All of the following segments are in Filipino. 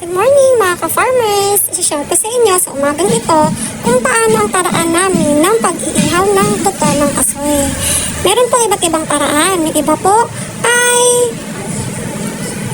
Good morning mga ka-farmers! Isishare ko sa inyo sa umagang ito kung paano ang paraan namin ng pag-iihaw ng buto ng kasoy. Meron po iba't ibang paraan. Yung iba po ay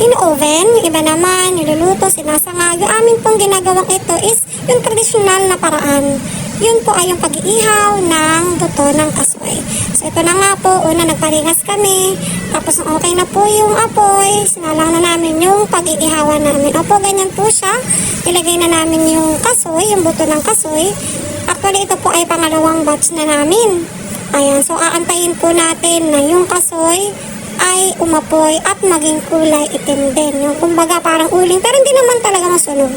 in-oven, yung iba naman niluluto, sinasanga. Yung amin pong ginagawang ito is yung tradisyonal na paraan. Yun po ay yung pag-iihaw ng buto ng kasoy. So ito na nga po, una nagparingas kami, tapos okay na po yung apoy, sinalang na namin yung pag-iihawan namin. Opo, ganyan po siya. Ilagay na namin yung kasoy, yung buto ng kasoy. Actually, ito po ay pangalawang batch na namin. Ayan, so aantayin po natin na yung kasoy ay umapoy at maging kulay itim din. Yung kumbaga parang uling, pero hindi naman talaga masunog.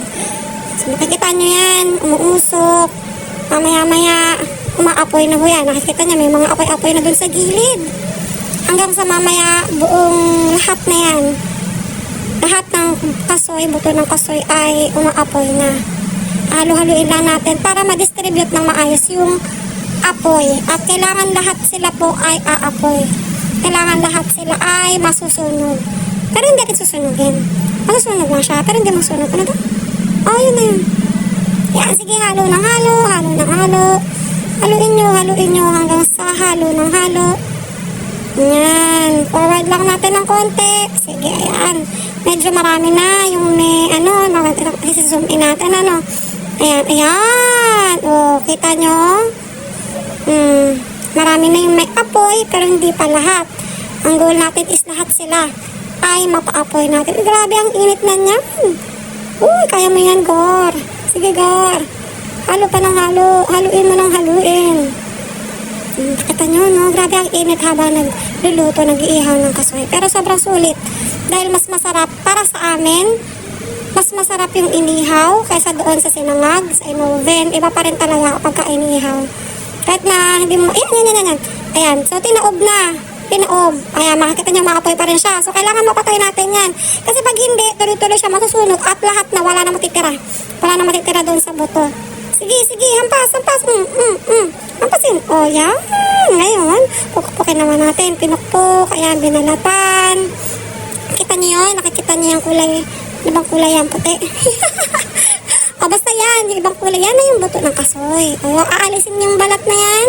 So makikita nyo yan, umuusok, mamaya-maya, umaapoy na ho yan. Nakikita nyo, may mga apoy-apoy na dun sa gilid. Hanggang sa mamaya, buong lahat na yan. Lahat ng kasoy, buto ng kasoy ay umaapoy na. Halo-haluin lang natin para ma-distribute ng maayos yung apoy. At kailangan lahat sila po ay aapoy. Kailangan lahat sila ay masusunog. Pero hindi agad susunugin. Masusunog na siya, pero hindi masunog. Ano to? Oh, yun na yun. Yan, sige, halo ng halo, halo ng halo. Haluin nyo, haluin nyo hanggang sa halo ng halo. Yan, forward lang natin ng konti. Sige, ayan. Medyo marami na yung may, ano, zoom in natin, ano. Ayan, ayan. O, kita nyo? Hmm, marami na yung may apoy, pero hindi pa lahat. Ang goal natin is lahat sila ay mapaapoy natin. Grabe, ang init na niyan. Uy, kaya mo yan, Gor. Sige, Gor. Halo pa ng halo. Haluin mo ng haluin. Hmm, Kita nyo, no? Grabe ang init habang nagluluto, nag-iihaw ng kasoy. Pero sobrang sulit. Dahil mas masarap para sa amin, mas masarap yung inihaw kaysa doon sa sinangag, sa inoven. Iba pa rin talaga kapag ka-inihaw. Kahit na hindi mo, ayan, ayan, ayan, ayan. Ayan, so tinaob na. Tinaob. Ayan, makikita nyo, maapoy pa rin siya. So, kailangan mapatay natin yan. Kasi pag hindi, tuloy-tuloy siya masusunog at lahat na wala na matitira. Wala na matitira doon sa buto. Sige, sige, hampas, hampas. Mm, mm, mm. Hampasin. O, yan. Ngayon, pukpukin naman natin. Pinukpok, ayan, binalatan. Kita niyo yun? Nakikita niyo yung kulay. Ibang kulay yan, puti. o, basta yan. Yung ibang kulay yan na yung buto ng kasoy. O, aalisin yung balat na yan.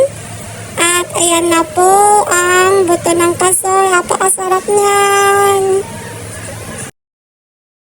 At ayan na po ang buto ng kasoy. Napakasarap niyan.